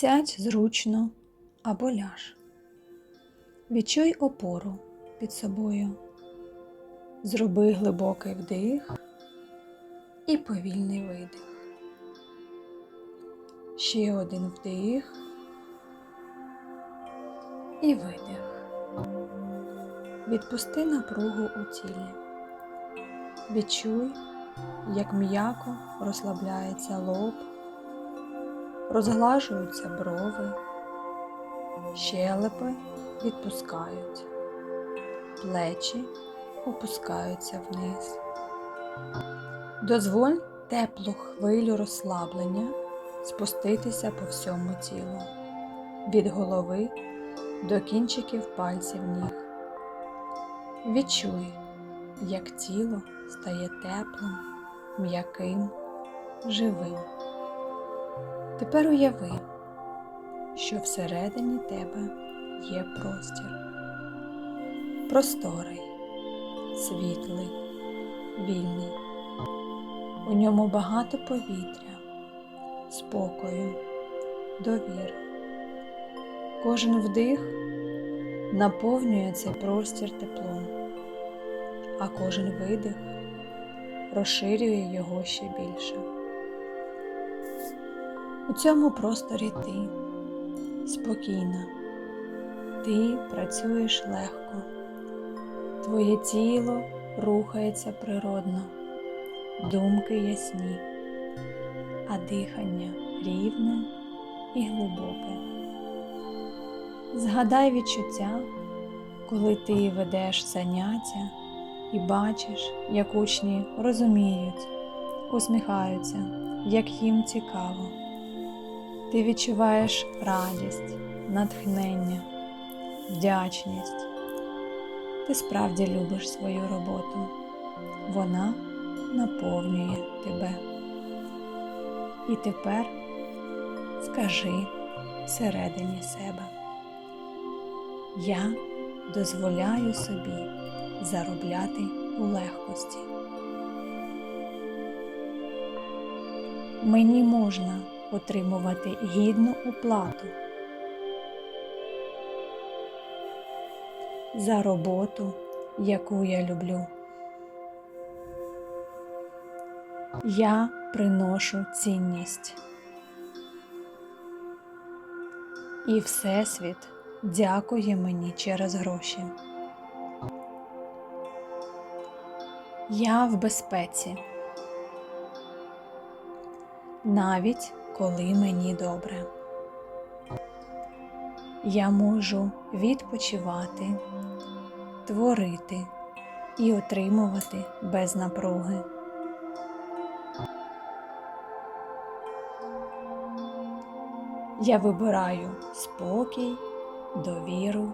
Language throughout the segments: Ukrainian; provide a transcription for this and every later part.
Сядь зручно або ляж. Відчуй опору під собою. Зроби глибокий вдих і повільний видих. Ще один вдих і видих. Відпусти напругу у тілі. Відчуй, як м'яко розслабляється лоб, розглажуються брови, щелепи відпускають, плечі опускаються вниз. Дозволь теплу хвилю розслаблення спуститися по всьому тілу, від голови до кінчиків пальців ніг. Відчуй, як тіло стає теплим, м'яким, живим. Тепер уяви, що всередині тебе є простір. Просторий, світлий, вільний. У ньому багато повітря, спокою, довіри. Кожен вдих наповнює цей простір теплом, а кожен видих розширює його ще більше. У цьому просторі ти. Спокійна, ти працюєш легко, твоє тіло рухається природно, думки ясні, а дихання рівне і глибоке. Згадай відчуття, коли ти ведеш заняття і бачиш, як учні розуміють, усміхаються, як їм цікаво. Ти відчуваєш радість, натхнення, вдячність. Ти справді любиш свою роботу. Вона наповнює тебе. І тепер скажи всередині себе. Я дозволяю собі заробляти у легкості. Мені можна отримувати гідну оплату за роботу, яку я люблю. Я приношу цінність. І Всесвіт дякує мені через гроші. Я в безпеці. Навіть коли мені добре. Я можу відпочивати, творити і отримувати без напруги. Я вибираю спокій, довіру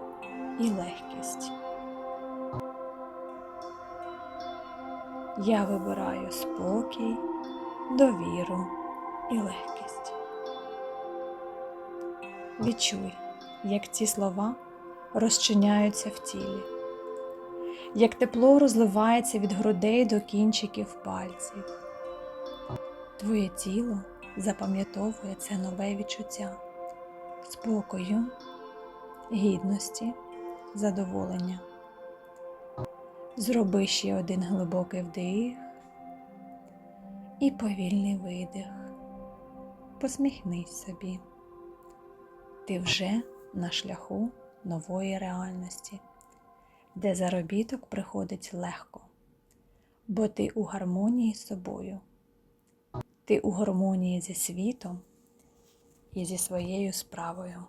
і легкість. Я вибираю спокій, довіру і легкість. Відчуй, як ці слова розчиняються в тілі, як тепло розливається від грудей до кінчиків пальців. Твоє тіло запам'ятовує це нове відчуття спокою, гідності, задоволення. Зроби ще один глибокий вдих і повільний видих. Посміхнись собі. Ти вже на шляху нової реальності, де заробіток приходить легко, бо ти у гармонії з собою, ти у гармонії зі світом і зі своєю справою.